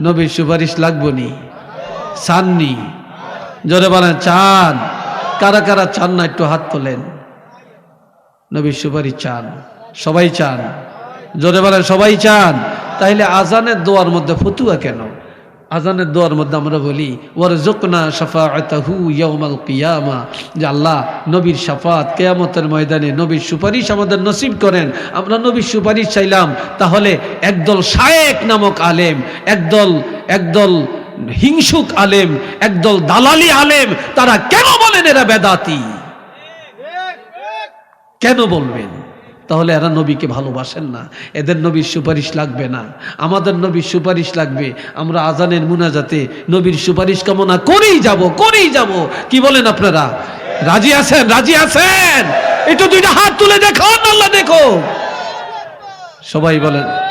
নবীর সুপারিশ লাগবো নি? চাননি জোরে বলেন, চান। কারা কারা চান না, একটু হাত তোলেন। নবীর সুপারিশ চান। সবাই চান। জোরে বলেন, সবাই চান। তাহলে আজানের দোয়ার মধ্যে ফতুয়া কেন? আজানের দোয়ার মধ্যে আমরা বলি ওর জোকনা সাফাহু ইয়াউমাল কিয়ামা যে আল্লাহ নবীর সাফাত কেয়ামতের ময়দানে নবীর সুপারিশ আমাদের নসিব করেন। আমরা নবীর সুপারিশ চাইলাম, তাহলে একদল শায়েক নামক আলেম, একদল একদল হিংসুক আলেম, একদল দালালি আলেম, তারা কেন বলেন এরা বেদাতি? কেন বলবেন? তাহলে এরা নবীকে ভালোবাসেন না। এদের নবীর সুপারিশ লাগবে না। আমাদের নবীর সুপারিশ লাগবে। আমরা আজানের মুনাজাতে নবীর সুপারিশ কামনা করেই যাব করেই যাব। কি বলেন আপনারা? রাজি আছেন? রাজি আছেন? একটু দুইটা হাত তুলে দেখো আল্লাহ দেখো সবাই বলেন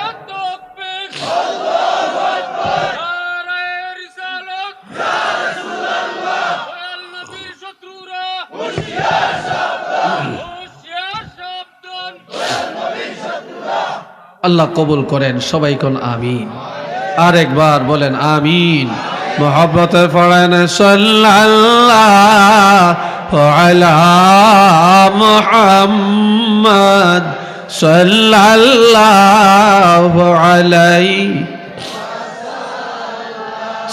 আল্লাহ কবুল করেন, সবাই কোন আমিন। আরেকবার বলেন, আমিন। মোহাম্মতে পড়েন সাল্লাল্লাহু মুহাম্মদ সাল্লাল্লাহু আলাইহি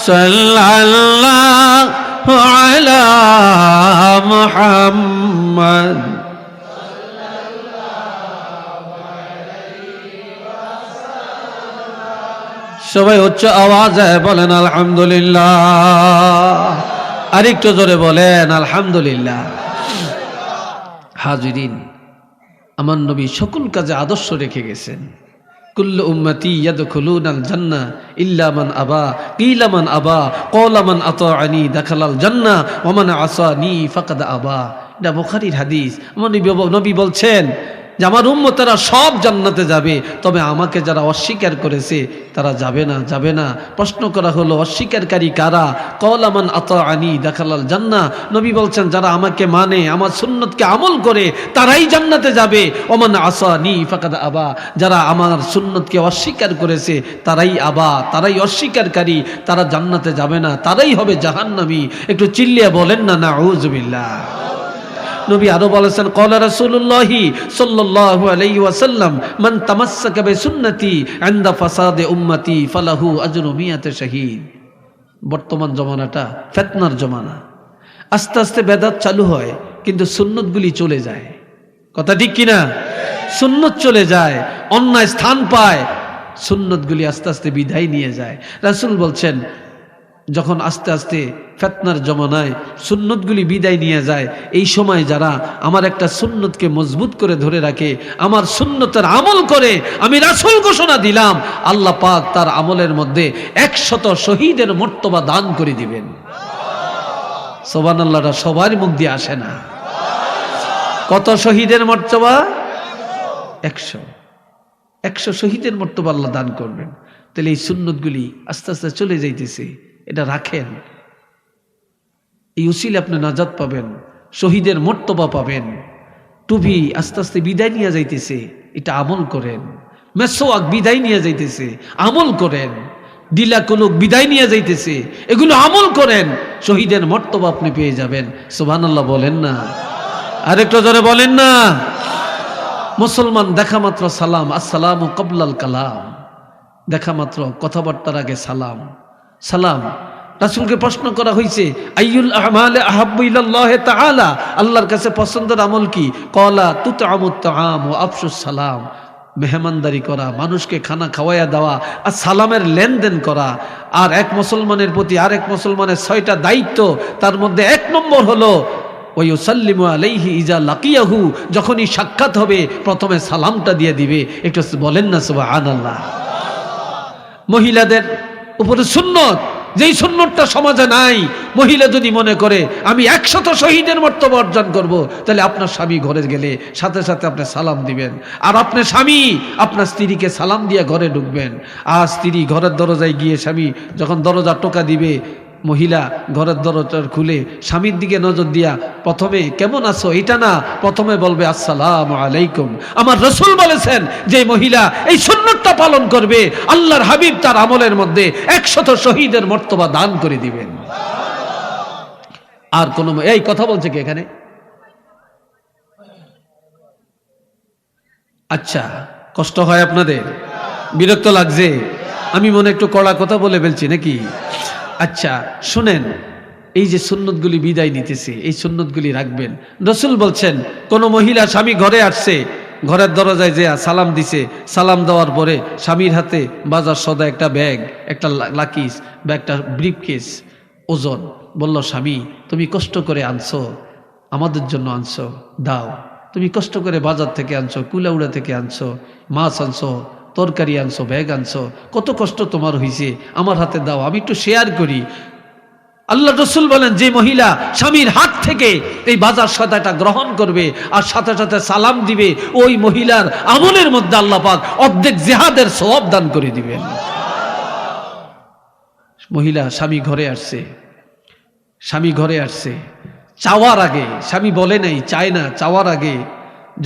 সাল্লাল্লাহু আলা মুহাম্মদ সবাই উচ্চ আওয়াজে বলেন, আলহামদুলিল্লাহ। আরেকটু জোরে বলেন, আলহামদুলিল্লাহ। হাজিরিন, আমার নবী সকল কাজে আদর্শ রেখে গেছেন। আবা দাখালাল হাদিস। আমার নবী বলছেন যে আমার উম্মতেরা সব জান্নাতে যাবে, তবে আমাকে যারা অস্বীকার করেছে, তারা যাবে না যাবে না। প্রশ্ন করা হলো, অস্বীকারী কারা? কলামান আত আনি দেখালাল জান্না নবী বলছেন, যারা আমাকে মানে আমার সুন্নতকে আমল করে, তারাই জান্নাতে যাবে। ওমান আসা নি ফাকাদ আবা। যারা আমার সুন্নতকে অস্বীকার করেছে, তারাই আবা, তারাই অস্বীকারী, তারা জান্নাতে যাবে না, তারাই হবে জাহান্নামী। একটু চিল্লিয়া বলেন না না উজবিল্লা নবী আরও বলেছেন, কলা রাসূলুল্লাহি সাল্লাল্লাহু আলাইহি ওয়াসাল্লাম, মান তামাসসাকা বিসুন্নতি ইনদা ফাসাদে উম্মতি, ফালাহু আজরু মিয়াতে শাহীদ। বর্তমান জমানাটা ফিতনার জমানা। আস্তে আস্তে বেদাত চালু হয়, কিন্তু সুন্নতগুলি চলে যায়। কথা ঠিক কিনা? সুন্নত চলে যায়, অন্যায় স্থান পায়, সুন্নতগুলি আস্তে আস্তে বিদায় নিয়ে যায়। রাসুল বলছেন যখন আস্তে আস্তে ফেতনার জমানায় সুন্নতগুলি বিদায় নিয়ে যায়, এই সময় যারা আমার একটা সুন্নতকে মজবুত করে ধরে রাখে, আমার সুন্নতের আমল করে আমি রাসুল ঘোষণা দিলাম, আল্লাহ পাক তার আমলের মধ্যে একশত শহীদের মর্তবা দান করে দিবেন। সোবান আল্লাহরা সবার মুখ দিয়ে আসে না। কত শহীদের মর্তবা? একশো। একশো শহীদের মর্তবা আল্লাহ দান করবেন। তাহলে এই সুন্নতগুলি আস্তে আস্তে চলে যাইতেছে। এটা রাখেন। এই উসিলে আপনি নাজাদ পাবেন, শহীদের মর্তবা পাবেন। টুভি আস্তে আস্তে বিদায় নিয়ে যাইতেছে, এটা আমল করেন। মেসোয়াক বিদায় নিয়ে যাইতেছে, আমল করেন। ডিলা কুলুক বিদায় নিয়ে যাইতেছে, এগুলো আমল করেন। শহীদের মর্তবা আপনি পেয়ে যাবেন। সুবহান আল্লাহ বলেন না। আরেকটা জোরে বলেন না। মুসলমান দেখা মাত্র সালাম, আসসালাম কবলাল কালাম। দেখা মাত্র কথাবার্তার আগে সালাম। সালাম। রাসুলকে প্রশ্ন করা হয়েছে আইয়ুল আমালে আহাবুল্লাহ তাআলা? আল্লাহর কাছে পছন্দের আমল কি? কলা তুত আমুত আম ও আফসুস সালাম। মেহমানদারি করা, মানুষকে খানা খাওয়াইয়া দেওয়া, আর সালামের লেনদেন করা। আর এক মুসলমানের প্রতি আর এক মুসলমানের ছয়টা দায়িত্ব, তার মধ্যে এক নম্বর হলো ওই সাল্লিমু আলাইহি ইজা লাকিয়াহু। যখনই সাক্ষাৎ হবে, প্রথমে সালামটা দিয়ে দিবে। একটু বলেন না, সুবহানাল্লাহ। মহিলাদের উপরে সুন্নত। যেই সুন্নতটা সমাজে নাই, মহিলা যদি মনে করে, আমি একশত শহীদের মর্তব্য অর্জন করব তাহলে আপনার স্বামী ঘরে গেলে সাথে সাথে আপনি সালাম দিবেন। আর আপনার স্বামী আপনার স্ত্রীকে সালাম দিয়ে ঘরে ঢুকবেন। আর স্ত্রী ঘরের দরজায় গিয়ে স্বামী যখন দরজা টোকা দিবে মহিলা ঘরের দরজার খুলে স্বামীর দিকে নজর দিয়া, প্রথমে কেমন আছো? এটা না, প্রথমে বলবে, আসসালাম আলাইকুম। আমার রসুল বলেছেন যে মহিলা এই সুন্নতটা পালন করবে, আল্লাহর হাবিব তার আমলের মধ্যে একশত শহীদের মর্তবা দান করে দিবেন। আর কোন এই কথা বলছে কি এখানে? আচ্ছা কষ্ট হয় আপনাদের? বিরক্ত লাগছে? আমি মনে একটু কড়া কথা বলে ফেলছি নাকি? আচ্ছা শুনেন, এই যে সুন্নতগুলি বিদায় নিতেছে, এই সুন্নতগুলি রাখবেন। রসুল বলছেন, কোন মহিলা স্বামী ঘরে আসছে, ঘরের দরজায় যে সালাম দিছে, সালাম দেওয়ার পরে স্বামীর হাতে বাজার সদা একটা ব্যাগ, একটা লাকিস বা একটা ব্রিফকেস, ওজন। বলল, স্বামী, তুমি কষ্ট করে আনছো, আমাদের জন্য আনছো, দাও। তুমি কষ্ট করে বাজার থেকে আনছো, কুলাউড়া থেকে আনছো, মাছ আনছো তরকারি আনছো, ব্যাগ আনছো, কত কষ্ট তোমার হয়েছে আমার হাতে দাও, আমি একটু শেয়ার করি। আল্লাহ রসুল বলেন, যে মহিলা স্বামীর হাত থেকে এই বাজার সদাটা গ্রহণ করবে আর সাথে সাথে সালাম দিবে, ওই মহিলার আমলের মধ্যে আল্লাহ পাক অর্ধেক জেহাদের সব দান করে দিবেন। মহিলা স্বামী ঘরে আসছে, স্বামী ঘরে আসছে, চাওয়ার আগে, স্বামী বলে নাই, চায় না, চাওয়ার আগে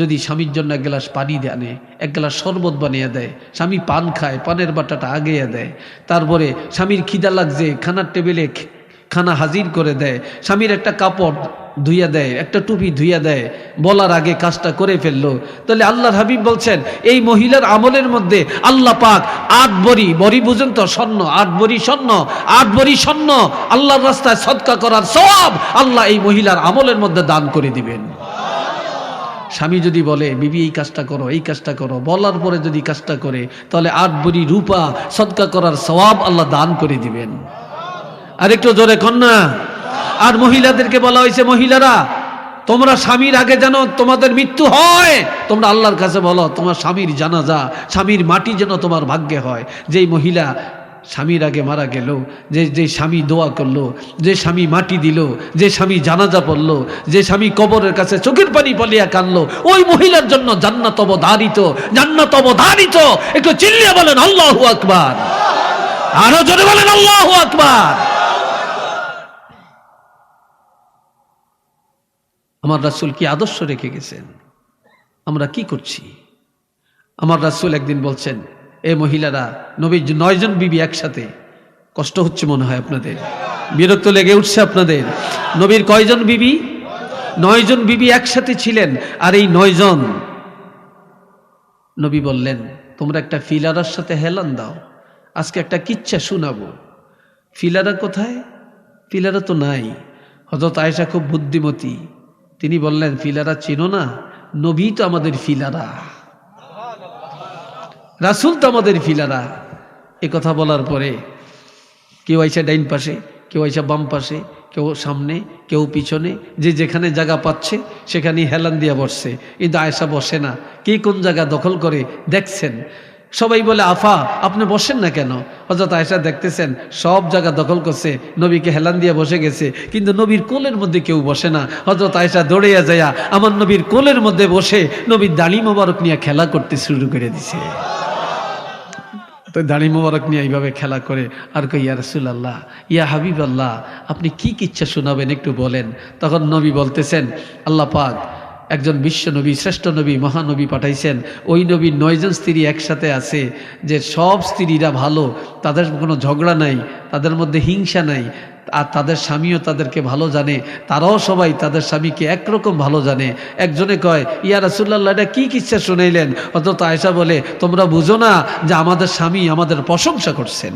যদি স্বামীর জন্য এক গ্লাস পানি আনে, এক গ্লাস শরবত বানিয়ে দেয়, স্বামী পান খায়, পানের বাটাটা আগেয়ে দেয়, তারপরে স্বামীর খিদা লাগছে, খানার টেবিলে খানা হাজির করে দেয়, স্বামীর একটা কাপড় ধুইয়া দেয়, একটা টুপি ধুইয়া দেয়, বলার আগে কাজটা করে ফেলল। তাহলে আল্লাহর হাবিব বলছেন, এই মহিলার আমলের মধ্যে আল্লাহ পাক আট বড়ি বড়ি বুঝেন তো, স্বর্ণ, আট বড়ি স্বর্ণ, আট বড়ি স্বর্ণ, আল্লাহর রাস্তায় সদকা করার সব আল্লাহ এই মহিলার আমলের মধ্যে দান করে দিবেন। স্বামী যদি বলে, বিবি, এই কাজটা করো, এই কাজটা করো, বলার পরে যদি কাজটা করে, তাহলে আট বড়ি রূপা সদকা করার সওয়াব আল্লাহ দান করে দিবেন। আর একটু জোরে কন্যা আর মহিলাদেরকে বলা হয়েছে, মহিলারা, তোমরা স্বামীর আগে যেন তোমাদের মৃত্যু হয়। তোমরা আল্লাহর কাছে বলো, তোমার স্বামীর জানাজা, স্বামীর মাটি যেন তোমার ভাগ্যে হয়। যেই মহিলা স্বামীর আগে মারা গেল, যে যে স্বামী দোয়া করল, যে স্বামী মাটি দিল, যে স্বামী জানাজা পড়ল, যে স্বামী কবরের কাছে চোখের পানি পলিয়া কানলো, ওই মহিলার জন্য জান্নাত অবধারিত জান্নাত অবধারিত। একটু চিল্লিয়ে বলেন, আল্লাহু আকবার। আরও জোরে বলেন, আল্লাহু আকবার। আমার রাসূল কি আদর্শ রেখে গেছেন? আমরা কি করছি? আমার রাসূল একদিন বলছেন এ মহিলারা, নবীর নয়জন বিবি একসাথে, কষ্ট হচ্ছে মনে হয় আপনাদের। বিরক্ত লেগে উঠছে আপনাদের। নবীর কয়জন বিবি? নয়জন বিবি একসাথে ছিলেন, আর এই নয়জন নবী বললেন, তোমরা একটা ফিলারার সাথে হেলান দাও, আজকে একটা কিচ্ছা শোনাবো। ফিলারা কোথায়? ফিলারা তো নাই। হজরত আয়েশা খুব বুদ্ধিমতী। তিনি বললেন ফিলারা চিনো না? নবী তো আমাদের ফিলারা রাসুল তো আমাদের ফিলারা এ কথা বলার পরে কেউ আইসা ডাইন পাশে, কেউ আইসা বাম পাশে, কেউ সামনে, কেউ পিছনে, যে যেখানে জায়গা পাচ্ছে সেখানে হেলান দিয়া বসছে। কিন্তু আয়সা বসে না। কে কোন জায়গা দখল করে দেখছেন? সবাই বলে, আফা, আপনি বসেন না কেন? হজরত আয়সা দেখতেছেন, সব জায়গা দখল করছে, নবীকে হেলান দিয়ে বসে গেছে। কিন্তু নবীর কোলের মধ্যে কেউ বসে না। হজরত আয়সা দৌড়িয়া যায়া আমার নবীর কোলের মধ্যে বসে নবীর দাড়ি মোবারক নিয়ে খেলা করতে শুরু করে দিছে। তো দাড়ি মোবারক নিয়ে এইভাবে খেলা করে। আর কই ইয়া রসুল আল্লাহ ইয়া হাবিব আল্লাহ আপনি কি কিচ্ছা শোনাবেন একটু বলেন? তখন নবী বলতেছেন, আল্লাহ পাক একজন বিশ্ব নবী, শ্রেষ্ঠ নবী, মহানবী পাঠাইছেন। ওই নবী নয়জন স্ত্রী একসাথে আছে, যে সব স্ত্রীরা ভালো, তাদের কোনো ঝগড়া নাই, তাদের মধ্যে হিংসা নাই আর তাদের স্বামীও তাদেরকে ভালো জানে, তারাও সবাই তাদের স্বামীকে একরকম ভালো জানে। একজনে কয়, ইয়া রাসুল্লাহ এটা কি কিচ্ছা শুনাইলেন? অথচ আয়সা বলে, তোমরা বুঝো না যে আমাদের স্বামী আমাদের প্রশংসা করছেন।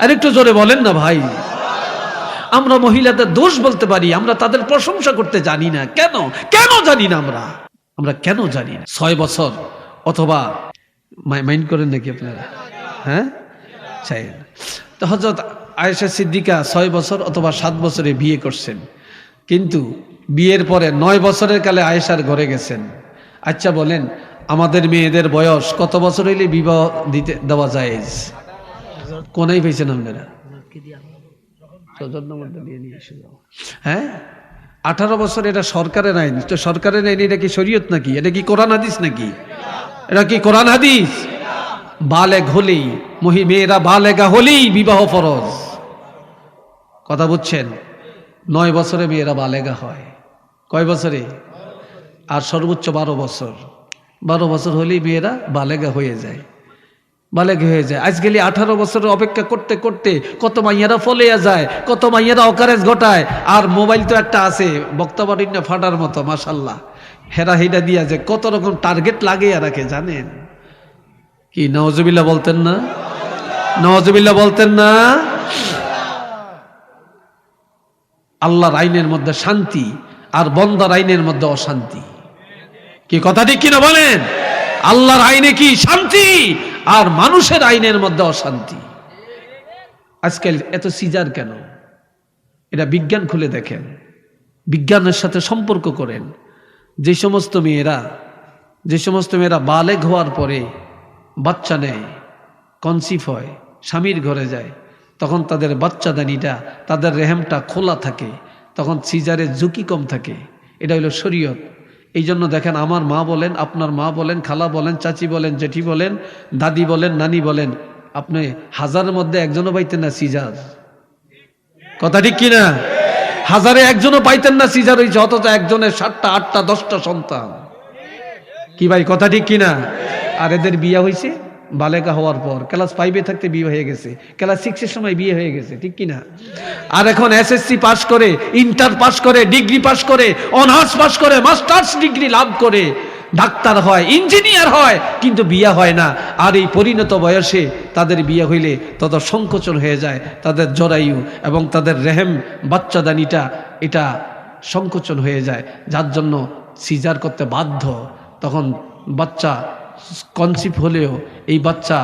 আর একটু জোরে বলেন না ভাই। আমরা মহিলাদের দোষ বলতে পারি, আমরা তাদের প্রশংসা করতে জানি না। কেন? কেন জানি না আমরা? আমরা কেন জানি না? ছয় বছর অথবা মাইন্ড করেন নাকি আপনারা? হ্যাঁ? চাই তো হজরত আয়েশা সিদ্দিকা ছয় বছর অথবা সাত বছরে বিয়ে করছেন। কিন্তু বিয়ের পরে নয় বছরের কালে আয়েশার ঘরে গেছেন। আচ্ছা বলেন, আমাদের মেয়েদের বয়স কত বছর হইলে বিবাহ দিতে দেওয়া যায় কোনাই পেয়েছেন আপনারা? হ্যাঁ? আঠারো বছর এটা সরকারের আইন। তো সরকারের আইন এটা কি শরীয়ত নাকি? এটা কি কোরআন হাদিস নাকি? এটা কি কোরআন হাদিস? বালেগ হলেই, মহি, মেয়েরা বালেগা হলেই বিবাহ ফরজ। কথা বুঝছেন? নয় বছরে মেয়েরা বালেগা হয়। কয় বছরে? আর সর্বোচ্চ বারো বছর। বারো বছর হলেই মেয়েরা বালেগা হয়ে যায়। বালেগ হয়ে যায়। আজকালি আঠারো বছরের অপেক্ষা করতে করতে কত মাইয়ারা ফলিয়া যায়, কত মাইয়ারা অকারেজ ঘটায়। আর মোবাইল তো একটা আছে বক্তব্য ফাটার মতো মাসাল্লাহ হেরা হেডা দিয়া যে কত রকম টার্গেট লাগিয়ে রাখে, জানেন? কি নওয়াজবিল্লা বলতেন না? নওয়াজবিল্লা বলতেন না? আল্লাহর আইনের মধ্যে শান্তি আর বন্দার আইনের মধ্যে অশান্তি। কি কথা ঠিক কিনা বলেন? আল্লাহর আইনে কি শান্তি আর মানুষের আইনের মধ্যে অশান্তি? আজকাল এত সিজার কেন? এটা বিজ্ঞান খুলে দেখেন, বিজ্ঞানের সাথে সম্পর্ক করেন। যে সমস্ত মেয়েরা, যে সমস্ত মেয়েরা বালেগ হওয়ার পরে বাচ্চা নেয় কনসিভ হয়, স্বামীর ঘরে যায় তখন তাদের বাচ্চাদানিটা তাদের রেহেমটা খোলা থাকে, তখন সিজারের ঝুঁকি কম থাকে। এটা হলো শরীয়ত। এই জন্য দেখেন আমার মা বলেন, আপনার মা বলেন, খালা বলেন, চাচি বলেন, জেঠি বলেন, দাদি বলেন, নানি বলেন, আপনি হাজারের মধ্যে একজনও পাইতেন না সিজার। কথা ঠিক কিনা? হাজারে একজনও পাইতেন না সিজার হয়েছে অথচ একজনের সাতটা, আটটা, দশটা সন্তান। কি ভাই, কথা ঠিক কিনা? আর এদের বিয়ে হয়েছে বালেকা হওয়ার পর ক্লাস ফাইভে থাকতে বিয়ে হয়ে গেছে ক্লাস সিক্সের সময় বিয়ে হয়ে গেছে, ঠিক কিনা? আর এখন এসএসসি পাশ করে ইন্টার পাশ করে ডিগ্রি পাশ করে অনার্স পাশ করে মাস্টার্স ডিগ্রি লাভ করে, ডাক্তার হয় ইঞ্জিনিয়ার হয়, কিন্তু বিয়ে হয় না। আর এই পরিণত বয়সে তাদের বিয়ে হইলে তত সংকোচন হয়ে যায়, তাদের জরায়ু এবং তাদের রেহেম, বাচ্চাদানিটা, এটা সংকোচন হয়ে যায়। যার জন্য সিজার করতে বাধ্য। তখন বাচ্চা কনসিভ হলেও এই বাচ্চা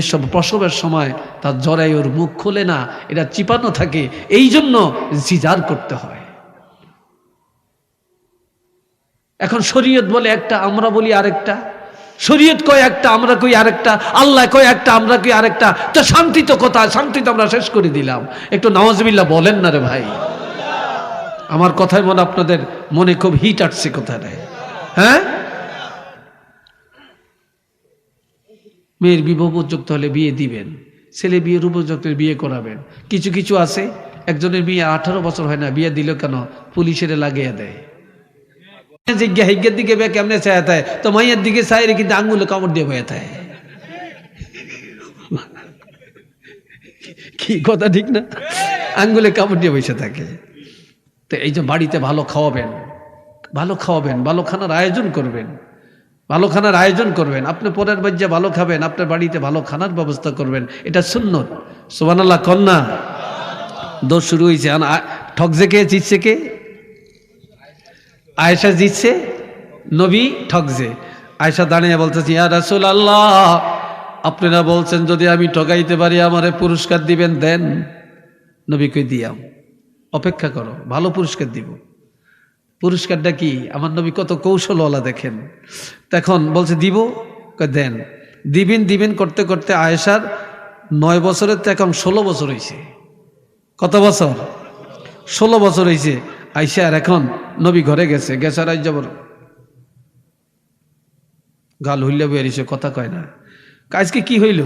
এসব প্রসবের সময় তার জরায়ুর মুখ খোলে না, এটা চিপানো থাকে, এই জন্য সিজার করতে হয়। এখন শরীয়ত বলে একটা, আমরা বলি আরেকটা। শরীয়ত কয় একটা, আমরা কই আরেকটা, আল্লাহ কয় একটা, আমরা কই আরেকটা। তো শান্তি তো কথা শান্তি তো আমরা শেষ করে দিলাম। একটু নওয়াজবিল্লা বলেন না রে ভাই। আমার কথায় মনে আপনাদের মনে খুব হিট আসছে কোথায় হ্যাঁ? মেয়ের বিবাহ উপযুক্ত হলে বিয়ে দিবেন। ছেলে বিয়ের উপযুক্ত বিয়ে করাবেন। কিছু কিছু আছে, একজনের বিয়ে আঠারো বছর হয় না, বিয়ে দিল কেন পুলিশের লাগিয়ে দেয়। দিকে তো মাইয়ের দিকে কিন্তু আঙ্গুলে কামড় দিয়ে কি কথা ঠিক না? আঙ্গুলে কামড় দিয়ে থাকে। তো বাড়িতে ভালো খাওয়াবেন ভালো খাওয়াবেন, ভালো খানার আয়োজন করবেন। ভালো খানার আয়োজন করবেন, আপনি পরের বাজ্যে ভালো খাবেন, আপনার বাড়িতে ভালো খানার ব্যবস্থা করবেন, এটা সুন্নত। সোবানাল্লাহ কন্যা দোষ শুরু হয়েছে ঠকজে কে, জিতছে কে? আয়েশা জিতছে, নবী ঠকজে আয়েশা দাঁড়িয়ে বলতেছি, ইয়া রাসুল আল্লাহ আপনারা বলছেন যদি আমি ঠকাইতে পারি, আমারে পুরস্কার দিবেন, দেন। নবীকে দিয়াম। অপেক্ষা করো, ভালো পুরস্কার দিব। পুরস্কারটা কি? আমার নবী কত কৌশলওয়ালা দেখেন। তখন বলছে, দিব? দেন। দিবেন দিবেন করতে করতে আয়েশার নয় বছরের তো এখন ষোলো বছর হয়েছে কত বছর? ষোলো বছর হয়েছে আইসা আর এখন নবী ঘরে গেছে। গেছে রাজ যাবর গাল হইলে বেরিয়েছে, কথা কয় না। আজকে কি হইল?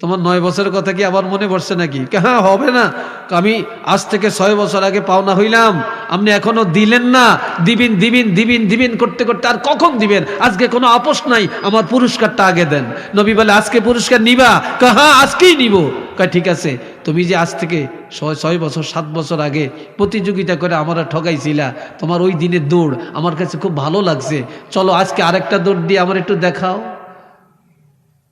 তোমার নয় বছরের কথা কি আবার মনে পড়ছে নাকি? হ্যাঁ হবে না। আমি আজ থেকে ছয় বছর আগে পাওনা হইলাম। আপনি এখনও দিলেন না। দিবিন দিবিন দিবিন দিবিন করতে করতে আর কখন দিবেন? আজকে কোনো আপোষ নাই। আমার পুরস্কারটা আগে দেন। নবী বলে, আজকে পুরস্কার নিবা? কে হ্যাঁ আজকেই নিব। কয় ঠিক আছে। তুমি যে আজ থেকে ছয় ছয় বছর, সাত বছর আগে প্রতিযোগিতা করে আমরা ঠকাইছিলা তোমার ওই দিনের দৌড় আমার কাছে খুব ভালো লাগছে। চলো, আজকে আরেকটা দৌড় দিয়ে আমার একটু দেখাও।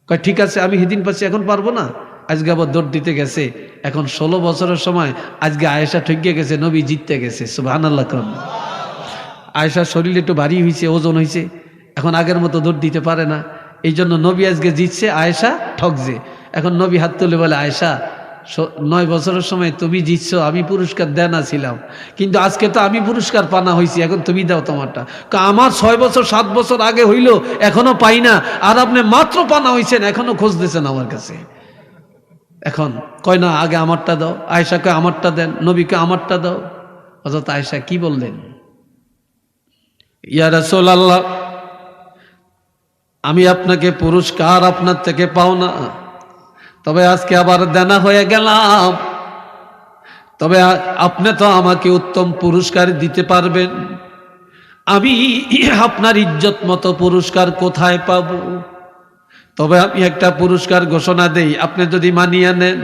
কয়, ঠিক আছে, আমি হেদিন পাচ্ছি, এখন পারব না? আজকে আবার দৌড় দিতে গেছে। এখন ষোলো বছরের সময় আজকে আয়েশা ঠকিয়ে গেছে, নবী জিততে গেছে। সুবাহান আল্লাহ কম আয়েশার শরীর একটু ভারী হয়েছে ওজন হয়েছে এখন আগের মতো দৌড় দিতে পারে না। এই জন্য নবী আজকে জিতছে, আয়েশা ঠকছে। এখন নবী হাত তুলে বলে, আয়েশা নয় বছরের সময় তুমি জিতছ, আমি পুরস্কার দেনা ছিলাম কিন্তু আজকে তো আমি পুরস্কার পানা হয়েছি এখন তুমি দাও তোমারটা। আমার ছয় বছর, সাত বছর আগে হইল, এখনও পাই না। আর আপনি মাত্র পানা হয়েছেন এখনও খোঁজতেছেন আমার কাছে। এখন কয়, না, আগে আমারটা দাও। আয়সাকে আমারটা দেন। নবীকে আমারটা দাও। অযথ আয়সা কি বললেন? ইয়া আল্লাহ আমি আপনাকে পুরস্কার আপনার থেকে পাও না। তবে আজকে আবার দেনা হয়ে গেলাম। তবে আপনি তো আমাকে উত্তম পুরস্কার দিতে পারবেন। আমি আপনার ইজ্জত মতো পুরস্কার কোথায় পাব? তবে আমি একটা পুরস্কার ঘোষণা দেই, আপনি যদি মানিয়ে নেন,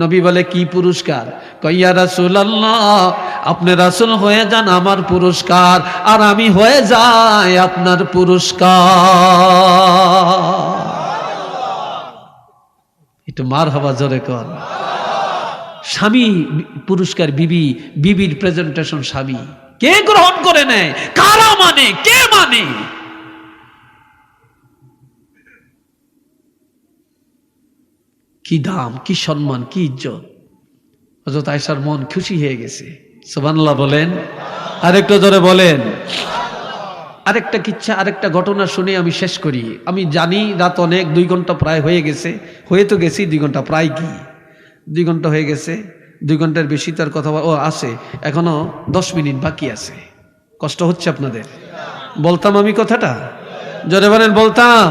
নবী বলে, কি পুরস্কার? কইয়া রাসুল আল্লাহ আপনি রাসুল হয়ে যান আমার পুরস্কার, আর আমি হয়ে যাই আপনার পুরস্কার। একটু মার হওয়া জোরে কর। স্বামী, পুরস্কার বিবি, বিবির প্রেজেন্টেশন স্বামী। কে গ্রহণ করে নেয়? কারা মানে? কে মানে? কি দাম, কি সম্মান, কি ইজ্জত? হজরত আয়সার মন খুশি হয়ে গেছে। সুবহানাল্লাহ বলেন। আরেকটু জোরে বলেন। আরেকটা কিচ্ছা, আরেকটা ঘটনা শুনে আমি শেষ করি। আমি জানি রাত অনেক, দুই ঘণ্টা প্রায় হয়ে গেছে। হয়ে তো গেছি, দুই ঘণ্টা প্রায় কি? দুই ঘণ্টা হয়ে গেছে, দুই ঘণ্টার বেশি তার কথা ও আছে। এখনও দশ মিনিট বাকি আছে। কষ্ট হচ্ছে আপনাদের? বলতাম আমি কথাটা? জোরে বলেন, বলতাম।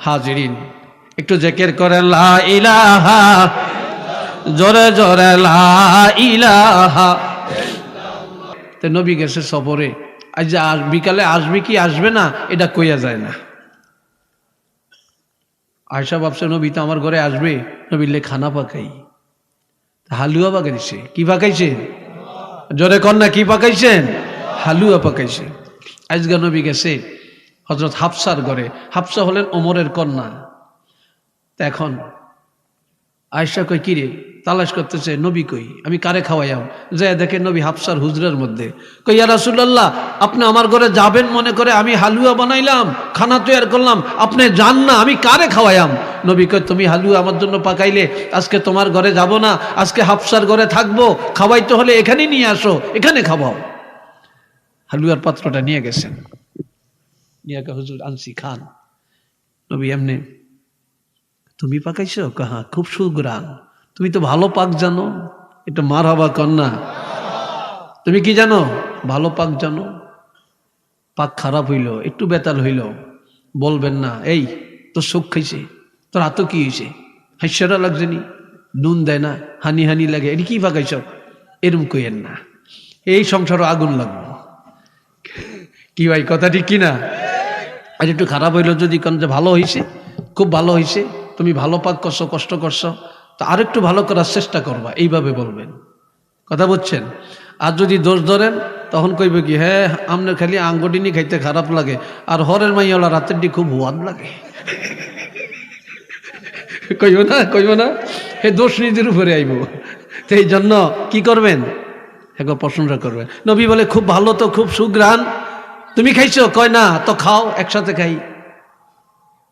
হাজিরিন, একটু জেকের করেন, লা ইলাহা জোরে জোরে, লা ইলাহা তো নবী গেছে সফরে আজ আস বিকালে আসবে কি আসবে না, এটা কইয়া যায় না। আয়সা ভাবছে, নবী তো আমার ঘরে আসবে নবীলে খানা পাকাই। হালুয়া পাকাইছে। কি পাকাইছে জোরে কন্যা কি পাকাইছেন? হালুয়া পাকাইছে। আজগা নবী গেছে হজরত হাফসার ঘরে। হাফসা হলেন ওমরের কন্যা। এখন আয়সা কই কিরে তালাশ করতেছে, নবী কই? আমি কারে খাওয়াইয়াম? যে দেখে নবী হাফসার হুজরের মধ্যে, কই ইয়া রাসূলুল্লাহ, আপনি আমার ঘরে যাবেন মনে করে আমি হালুয়া বানাইলাম, খানা তৈয়ার করলাম, আপনি যান না, আমি কারে খাওয়াইয়াম? নবী কই তুমি হালুয়া আমার জন্য পাকাইলে, আজকে তোমার ঘরে যাব না, আজকে হাফসার ঘরে থাকব, খাওয়াইতে হলে এখানেই নিয়ে আসো, এখানে খাওয়াও। হালুয়ার পাত্রটা নিয়ে গেছেন। নিয়ে হুজুর আনসি খান। নবী এমনি, তুমি পাকাইছো? কাহা খুব সুগ্রান। তুমি তো ভালো পাক জানো, এটা মার হবা কন্যা। তুমি কি জানো? ভালো পাক জানো। পাক খারাপ হইল, একটু বেতাল হইল। বলবেন না, এই, তোর চোখ খাইছে, তোর হাতও কি হয়েছে হাস্যরা লাগছে নি? নুন দেয় না, হানি হানি লাগে, এটি কি পাকাইছ এরম কইয়েন না। এই সংসারও আগুন লাগল কি ভাই, কথা ঠিক কিনা আর একটু খারাপ হইল যদি কোন যে ভালো হয়েছে খুব ভালো হয়েছে তুমি ভালো পাক করছ, কষ্ট করছ। তো আরেকটু ভালো করার চেষ্টা করবা, এইভাবে বলবেন। কথা বুঝছেন? আর যদি দোষ ধরেন, তখন কইবে কি হ্যাঁ আপনার খালি আঙ্গুটিনি খাইতে খারাপ লাগে, আর হরের মাইয়ালা রাতের ডি খুব হুয়াদ লাগে। কইব না কইব না? হে দোষ নিজের উপরে আইব। তো এই জন্য কি করবেন? একবার প্রশংসা করবেন। নবী বলে, খুব ভালো তো, খুব সুগ্রাণ তুমি খাইছো? কয়, না, তো খাও, একসাথে খাই।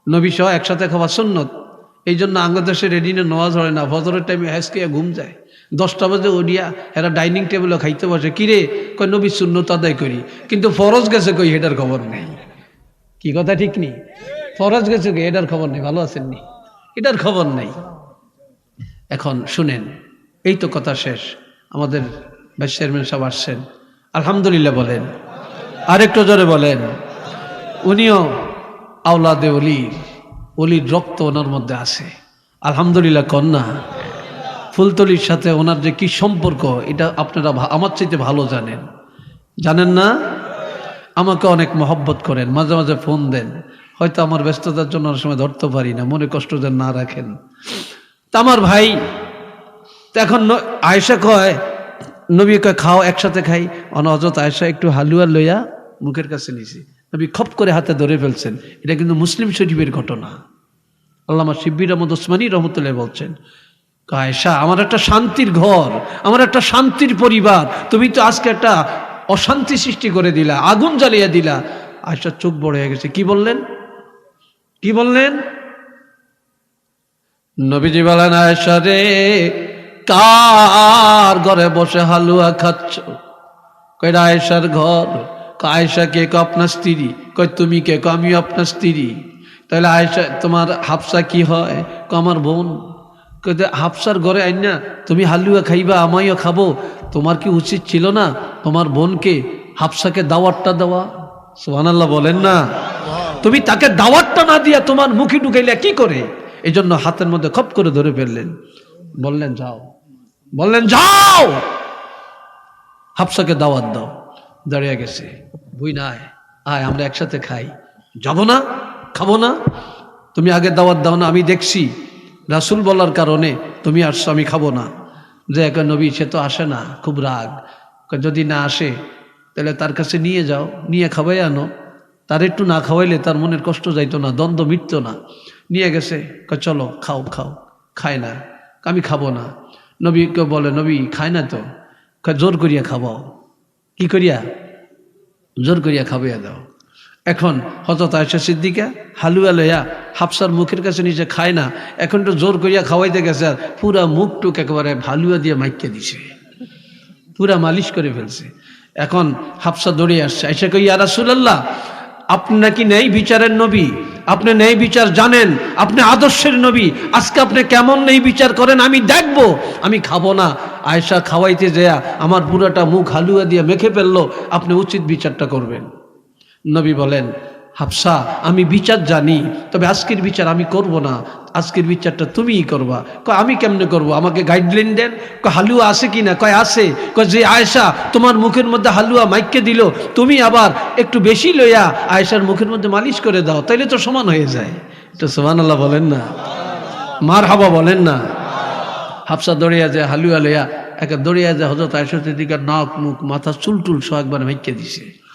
নবী সহ একসাথে খাওয়া সুন্নত। এই জন্য আঙ্গদেশে রেডিনে নেওয়া ধরে না। ফজরের টাইমে হ্যাসকিয়া ঘুম যায়। দশটা বাজে ওডিয়া এরা ডাইনিং টেবিলে খাইতে বসে। কিরে? কয়, নবী শূন্যত আদায় করি। কিন্তু ফরজ গেছে কই হেটার খবর নেই। কি কথা ঠিক নেই ফরজ গেছে কই, এটার খবর নেই। ভালো আছেন নি? এটার খবর নেই। এখন শুনেন, এই তো কথা শেষ। আমাদের ভাইস চেয়ারম্যান সাহেব আসছেন। আলহামদুলিল্লাহ বলেন। আরেকটু জোরে বলেন। উনিও আওলাদে অলির অলির রক্ত ওনার মধ্যে আছে। আলহামদুলিল্লাহ কন্যা। ফুলতলির সাথে ওনার যে কি সম্পর্ক, এটা আপনারা আমার চাইতে ভালো জানেন। জানেন না? আমাকে অনেক মহব্বত করেন, মাঝে মাঝে ফোন দেন। হয়তো আমার ব্যস্ততার জন্য সময় ধরতে পারি না, মনে কষ্ট যেন না রাখেন। তা আমার ভাই এখন আয়েশা কয় নবী কয় খাও, একসাথে খাই। অনহজত আয়েশা, একটু হালুয়া লইয়া মুখের কাছে নিছি। নবী খপ করে হাতে ধরে ফেলছেন। এটা কিন্তু মুসলিম শরীফের ঘটনা। আল্লামা শিব্বির রহমদ ওসমানী রহমতুল্লাহ বলছেন কয়, আয়েশা আমার একটা শান্তির ঘর আমার একটা শান্তির পরিবার তুমি তো আজকে একটা অশান্তি সৃষ্টি করে দিলা আগুন জ্বালিয়ে দিলা। আয়েশার চোখ বড় হয়ে গেছে। কি বললেন? কি বললেন? নবীজি বলেন আয়েশা রে কার ঘরে বসে হালুয়া খাচ্ছ? কই আয়েশার ঘর। কয় আয়েশা কে কো আপনার স্ত্রী? কই তুমি কে কো? আমি আপনার স্ত্রী। তাহলে আয়সা তোমার হাফসা কি হয়? কো, আমার বোন। হাফসার ঘরে আইন না তুমি হালুয়া খাইবা, আমাইও খাব। তোমার কি উচিত ছিল না তোমার বোনকে হাফসাকে দাওয়াতটা দেওয়া? সুবহানাল্লাহ বলেন না। তুমি তাকে দাওয়াতটা না দিয়া তোমার মুখে ঢুকাইলে কি করে? এই জন্য হাতের মধ্যে খপ করে ধরে ফেললেন। বললেন, যাও। বললেন, যাও! হাফসাকে দাওয়াত দাও। দাঁড়িয়ে গেছে। বুই না আয় আমরা একসাথে খাই। যাব না, খাব না। তুমি আগে দাওয়াত দাও না, আমি দেখছি। রাসুল বলার কারণে তুমি আসছো, আমি খাব না। যে এক নবী, সে তো আসে না, খুব রাগ। যদি না আসে, তাহলে তার কাছে নিয়ে যাও, নিয়ে খাওয়াই আনো। তার একটু না খাওয়াইলে তার মনের কষ্ট যাইতো না, দ্বন্দ্ব মিটত না। নিয়ে গেছে চলো, খাও খাও খায় না। আমি খাব না। নবীকে বলে, নবী খায় না তো? জোর করিয়া খাবাও। কি করিয়া? জোর করিয়া খাবাইয়া দাও। এখন হজরত আয়সা সিদ্দিকা হালুয়া লইয়া হাফসার মুখের কাছে নিচে খায় না, এখন তো জোর করিয়া খাওয়াইতে গেছে আর পুরা মুখ টুক একেবারে হালুয়া দিয়ে মাইকে দিছে। পুরা মালিশ করে ফেলছে। এখন হাফসা দৌড়ে আসছে আয়সা কই ইয়া রাসূলুল্লাহ আপনি নাকি নেই বিচারের নবী? আপনি নেই বিচার জানেন? আপনি আদর্শের নবী। আজকে আপনি কেমন নেই বিচার করেন আমি দেখব। আমি খাব না। আয়সা খাওয়াইতে যেয়া আমার পুরাটা মুখ হালুয়া দিয়ে মেখে ফেলল। আপনি উচিত বিচারটা করবেন। নবী বলেন হাফসা, আমি বিচার জানি, তবে আজকের বিচার আমি করব না। আজকের বিচারটা তুমিই করবা। কয়, আমি কেমনে করব? আমাকে গাইডলাইন দেন? কয়, হালুয়া আছে কি না? কয়, আছে। কয়, যে আয়েশা তোমার মুখের মধ্যে হালুয়া মাইককে দিল, তুমি আবার একটু বেশি লইয়া আয়েশার মুখের মধ্যে মালিশ করে দাও, তাইলে তো সমান হয়ে যায়। এটা সমান আল্লাহ বলেন না। মার হাবা বলেন না। হাফসা দড়িয়া যায়, হালুয়া লইয়া, একে দড়িয়া যায় হজরত আয়সা দিদিকার নাক মুখ মাথা চুল টুল সব একবার মাইকে দিছে।